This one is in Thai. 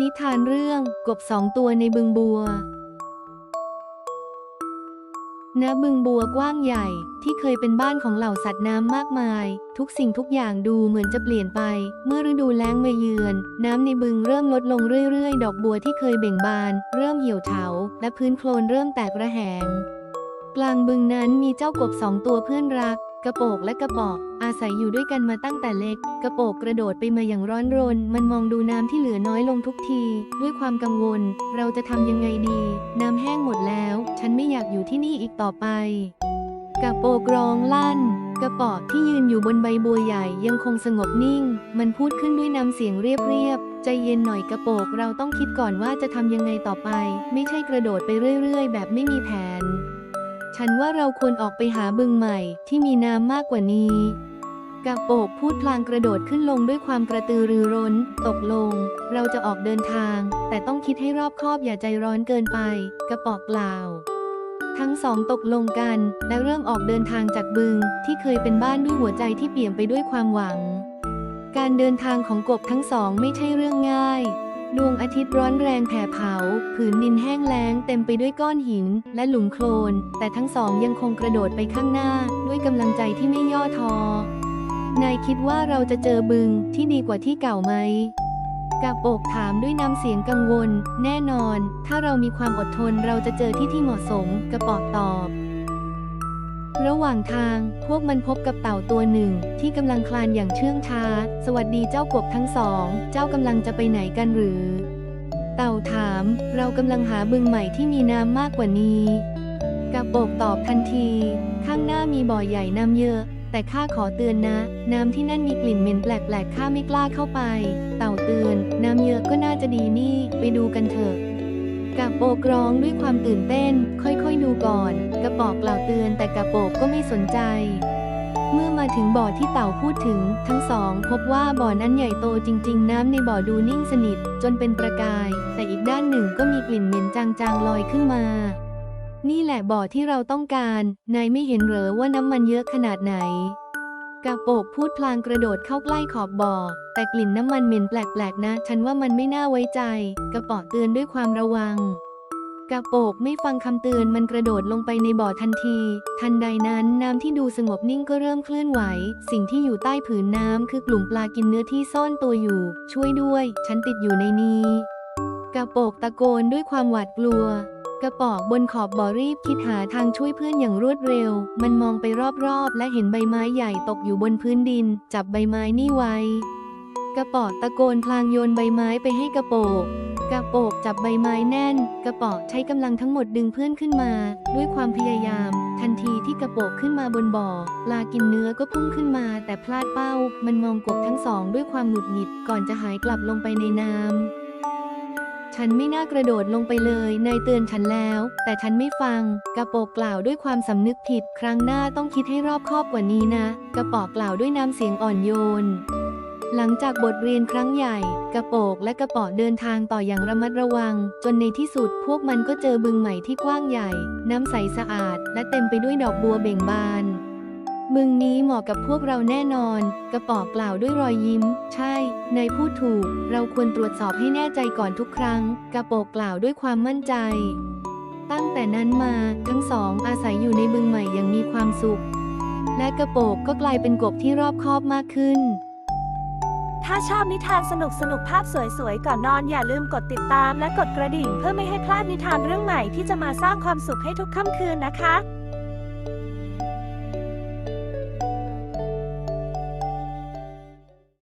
นิทานเรื่องกบสองตัวในบึงบัว ณ บึงบัวกว้างใหญ่ที่เคยเป็นบ้านของเหล่าสัตว์น้ำมากมาย ทุกสิ่งทุกอย่างดูเหมือนจะเปลี่ยนไป เมื่อฤดูแล้งมาเยือน น้ำในบึงเริ่มลดลงเรื่อยๆ ดอกบัวที่เคยเบ่งบาน เริ่มเหี่ยวเฉา และพื้นโคลนเริ่มแตกระแหง กลางบึงนั้นมีเจ้ากบสองตัวเพื่อนรัก กระโปกและกระบอกอาศัยอยู่ด้วยกันมาตั้งแต่เล็ก กระโปกกระโดดไปมาอย่างร้อนรน มันมองดูน้ำที่เหลือน้อยลงทุกที ด้วยความกังวล เราจะทำยังไงดี น้ำแห้งหมดแล้ว ฉันไม่อยากอยู่ที่นี่อีกต่อไป กระโปกร้องลั่น กระปอกที่ยืนอยู่บนใบบัวใหญ่ยังคงสงบนิ่ง มันพูดขึ้นด้วยน้ำเสียงเรียบๆใจเย็นหน่อยกระโปกเราต้องคิดก่อนว่าจะทำยังไงต่อไป ไม่ใช่กระโดดไปเรื่อย ๆ แบบไม่มีแผน ฉันว่าเราควรออกไปหาบึงใหม่ที่มีน้ำมากกว่านี้กระโปกพูดพลางกระโดดขึ้นลงด้วยความกระตือรือร้น ตกลง เราจะออกเดินทาง แต่ต้องคิดให้รอบคอบอย่าใจร้อนเกินไป กระปอกกล่าวทั้งสองตกลงกันและเริ่มออกเดินทางจากบึง ที่เคยเป็นบ้านด้วยหัวใจที่เปี่ยมไปด้วยความหวัง การเดินทางของกบทั้งสองไม่ใช่เรื่องง่าย อาทิตย์ร้อนแรงแผ่เผา ผืนดินแห้งแล้งเต็มไปด้วยก้อนหินและหลุมโคลน แต่ทั้งสองยังคงกระโดดไปข้างหน้า ด้วยกำลังใจที่ไม่ย่อท้อนายคิดว่าเราจะเจอบึงที่ดีกว่าที่เก่าไหมกาโปกถามด้วยน้ำเสียงกังวล แน่นอน ถ้าเรามีความอดทนเราจะเจอที่ที่เหมาะสมกระปอกตอบ ระหว่างทางพวกมันพบกับเต่าตัวหนึ่ง ที่กำลังคลานอย่างเชื่องช้า สวัสดีเจ้ากบทั้งสอง เจ้ากำลังจะไปไหนกันหรือ เต่าถาม เรากำลังหาบึงใหม่ที่มีน้ำมากกว่านี้กระโปกตอบทันที ข้างหน้ามีบ่อใหญ่น้ำเยอะ แต่ข้าขอเตือนนะ น้ำที่นั่นมีกลิ่นเหม็นแปลกๆข้าไม่กล้าเข้าไป เต่าเตือน น้ำเยอะก็น่าจะดีนี่ ไปดูกันเถอะ กระโปกร้องด้วยความตื่นเต้น ค่อยๆดูก่อน กระปอกกล่าวเตือนแต่กระโปกก็ไม่สนใจ เมื่อมาถึงบ่อที่เต่าพูดถึง ทั้งสอง พบว่าบ่อนั้นใหญ่โตจริง ๆ น้ำในบ่อดูนิ่งสนิท จนเป็นประกาย แต่อีกด้านหนึ่งก็มีกลิ่นเหม็นจางๆลอยขึ้นมานี่แหละบ่อที่เราต้องการ นายไม่เห็นเหรอว่าน้ำมันเยอะขนาดไหน กระโปกพูดพลางกระโดดเข้าใกล้ขอบบ่อ แต่กลิ่นน้ำมันเหม็นแปลกๆนะ ฉันว่ามันไม่น่าไว้ใจ กระป๋อเตือนด้วยความระวังกระโปกไม่ฟังคำเตือนมันกระโดดลงไปในบ่อทันที ทันใดนั้นน้ำที่ดูสงบนิ่งก็เริ่มเคลื่อนไหว สิ่งที่อยู่ใต้ผืนน้ำคือกลุ่มปลากินเนื้อที่ซ่อนตัวอยู่ ช่วยด้วย ฉันติดอยู่ในนี้กระโปกตะโกนด้วยความหวาดกลัว กระปอกบนขอบบ่อรีบคิดหาทางช่วยเพื่อนอย่างรวดเร็ว มันมองไปรอบๆ และเห็นใบไม้ใหญ่ตกอยู่บนพื้นดิน จับใบไม้นี่ไว้ กระปอกตะโกนพลางโยนใบไม้ไปให้กระโปกกระโปกจับใบไม้แน่น กระปอกใช้กำลังทั้งหมดดึงเพื่อนขึ้นมา ด้วยความพยายาม ทันทีที่กระโปกขึ้นมาบนบ่อปลากินเนื้อก็พุ่งขึ้นมา แต่พลาดเป้า มันมองกบทั้งสองด้วยความหงุดหงิดก่อนจะหายกลับลงไปในน้ำ ฉันไม่น่ากระโดดลงไปเลย นายเตือนฉันแล้ว แต่ฉันไม่ฟัง กระโปกกล่าวด้วยความสำนึกผิด ครั้งหน้าต้องคิดให้รอบคอบกว่านี้นะ กระปอกกล่าวด้วยน้ำเสียงอ่อนโยน หลังจากบทเรียนครั้งใหญ่ กระโปกและกระป๋อเดินทางต่ออย่างระมัดระวัง จนในที่สุดพวกมันก็เจอบึงใหม่ที่กว้างใหญ่ น้ำใสสะอาด และเต็มไปด้วยดอกบัวเบ่งบาน บึงนี้เหมาะกับพวกเราแน่นอน กระป๋อกล่าวด้วยรอยยิ้ม ใช่ นายพูดถูก เราควรตรวจสอบให้แน่ใจก่อนทุกครั้ง กระโปกกล่าวด้วยความมั่นใจ ตั้งแต่นั้นมาทั้งสองอาศัยอยู่ในบึงใหม่อย่างมีความสุข และกระโปกก็กลายเป็นกบที่รอบคอบมากขึ้น ถ้าชอบนิทานสนุกสนุกๆภาพสวยๆก่อนนอนอย่าลืมกดติดตามและกดกระดิ่งเพื่อไม่ให้พลาดนิทานเรื่องใหม่ที่จะมาสร้างความสุขให้ทุกค่ำคืนนะคะ